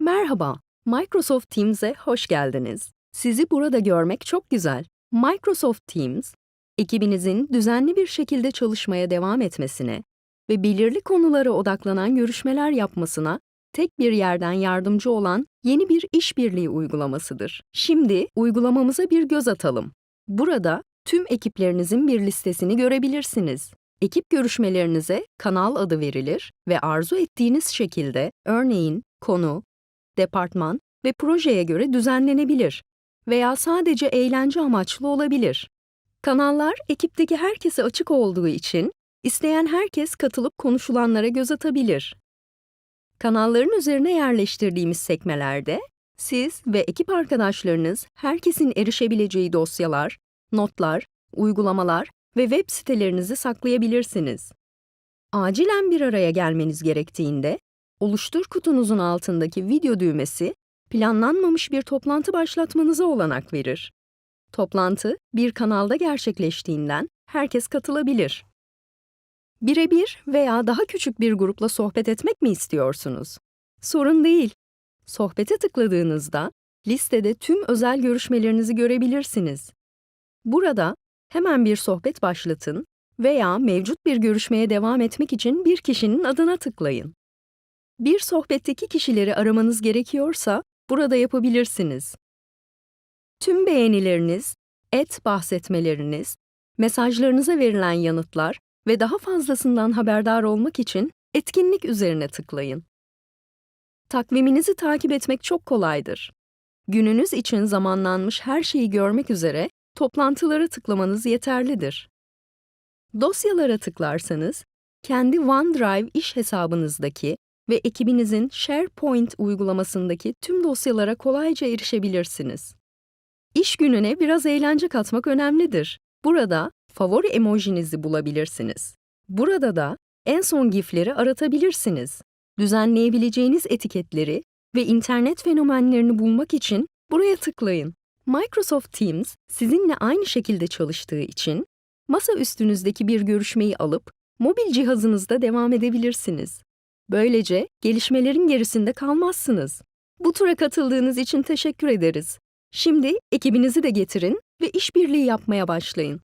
Merhaba, Microsoft Teams'e hoş geldiniz. Sizi burada görmek çok güzel. Microsoft Teams, ekibinizin düzenli bir şekilde çalışmaya devam etmesine ve belirli konulara odaklanan görüşmeler yapmasına tek bir yerden yardımcı olan yeni bir işbirliği uygulamasıdır. Şimdi uygulamamıza bir göz atalım. Burada tüm ekiplerinizin bir listesini görebilirsiniz. Ekip görüşmelerinize kanal adı verilir ve arzu ettiğiniz şekilde örneğin konu, departman ve projeye göre düzenlenebilir veya sadece eğlence amaçlı olabilir. Kanallar ekipteki herkese açık olduğu için isteyen herkes katılıp konuşulanlara göz atabilir. Kanalların üzerine yerleştirdiğimiz sekmelerde siz ve ekip arkadaşlarınız herkesin erişebileceği dosyalar, notlar, uygulamalar ve web sitelerinizi saklayabilirsiniz. Acilen bir araya gelmeniz gerektiğinde Oluştur kutunuzun altındaki video düğmesi, planlanmamış bir toplantı başlatmanıza olanak verir. Toplantı, bir kanalda gerçekleştiğinden herkes katılabilir. Birebir veya daha küçük bir grupla sohbet etmek mi istiyorsunuz? Sorun değil. Sohbete tıkladığınızda listede tüm özel görüşmelerinizi görebilirsiniz. Burada hemen bir sohbet başlatın veya mevcut bir görüşmeye devam etmek için bir kişinin adına tıklayın. Bir sohbetteki kişileri aramanız gerekiyorsa burada yapabilirsiniz. Tüm beğenileriniz, et bahsetmeleriniz, mesajlarınıza verilen yanıtlar ve daha fazlasından haberdar olmak için etkinlik üzerine tıklayın. Takviminizi takip etmek çok kolaydır. Gününüz için zamanlanmış her şeyi görmek üzere toplantılara tıklamanız yeterlidir. Dosyalara tıklarsanız, kendi OneDrive iş hesabınızdaki ve ekibinizin SharePoint uygulamasındaki tüm dosyalara kolayca erişebilirsiniz. İş gününe biraz eğlence katmak önemlidir. Burada favori emojinizi bulabilirsiniz. Burada da en son GIF'leri aratabilirsiniz. Düzenleyebileceğiniz etiketleri ve internet fenomenlerini bulmak için buraya tıklayın. Microsoft Teams sizinle aynı şekilde çalıştığı için masa üstünüzdeki bir görüşmeyi alıp mobil cihazınızda devam edebilirsiniz. Böylece gelişmelerin gerisinde kalmazsınız. Bu tura katıldığınız için teşekkür ederiz. Şimdi ekibinizi de getirin ve işbirliği yapmaya başlayın.